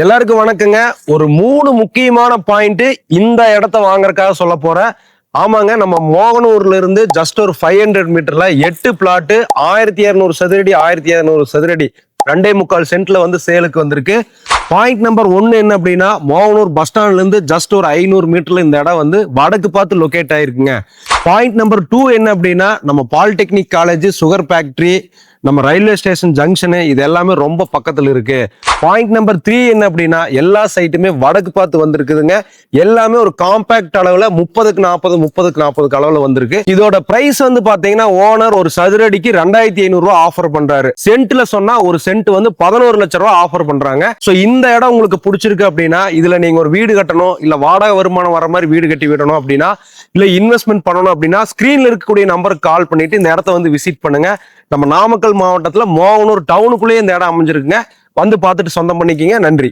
எல்லாருக்கும் வணக்கங்க. ஒரு மூணு முக்கியமான பாயிண்ட் இந்த இடத்த வாங்குறதுக்காக சொல்ல போறேன். ஆமாங்க நம்ம மோகனூர்ல இருந்து ஜஸ்ட் ஒரு ஃபைவ் ஹண்ட்ரட் மீட்டர்ல எட்டு பிளாட்டு ஆயிரத்தி இரநூறு சதுரடி ஆயிரத்தி இரநூறு சதுரடி ரெண்டே முக்கால் சென்ட்ல வந்து சேலுக்கு வந்திருக்கு. பாயிண்ட் நம்பர் ஒன்னு என்ன அப்படின்னா மோகனூர் பஸ் ஸ்டாண்ட்ல இருந்து ஜஸ்ட் ஒரு ஐநூறு மீட்டர்ல இந்த இடம் வந்து வடக்கு பார்த்து லொக்கேட் ஆயிருக்குங்க. பாயிண்ட் நம்பர் டூ என்ன அப்படின்னா நம்ம பாலிடெக்னிக் காலேஜ் சுகர் ஃபேக்டரி நம்ம ரயில்வே ஸ்டேஷன் ஜங்ஷனு இது எல்லாமே ரொம்ப பக்கத்துல இருக்கு. பாயிண்ட் நம்பர் த்ரீ என்ன அப்படின்னா எல்லா சைட்டுமே வடக்கு பார்த்து வந்திருக்குதுங்க. எல்லாமே ஒரு காம்பாக்ட் அளவுல முப்பதுக்கு நாற்பது முப்பதுக்கு நாற்பதுக்கு அளவுல வந்திருக்கு. இதோட பிரைஸ் வந்து பாத்தீங்கன்னா ஓனர் ஒரு சதுரடிக்கு ரெண்டாயிரத்தி ஐநூறுரூவா ஆஃபர் பண்றாரு. சென்ட்ல சொன்னா ஒரு சென்ட் வந்து பதினோரு லட்சம் ரூபா ஆஃபர் பண்றாங்க. ஸோ இந்த இடம் உங்களுக்கு பிடிச்சிருக்கு அப்படின்னா இதுல நீங்க ஒரு வீடு கட்டணும் இல்ல வாடகை வருமானம் வர மாதிரி வீடு கட்டி விடணும் அப்படின்னா இல்ல இன்வெஸ்ட்மெண்ட் பண்ணணும் அப்படின்னா ஸ்கிரீன்ல இருக்கக்கூடிய நம்பருக்கு கால் பண்ணிட்டு இந்த இடத்த வந்து விசிட் பண்ணுங்க. நம்ம நாமக்கல் நாமக்கல் மாவட்டத்தில் மோகனூர் டவுனுக்குள்ளேயே இந்த இடம் அமைஞ்சிருக்குங்க. வந்து பார்த்துட்டு சொந்தம் பண்ணிக்கிங்க. நன்றி.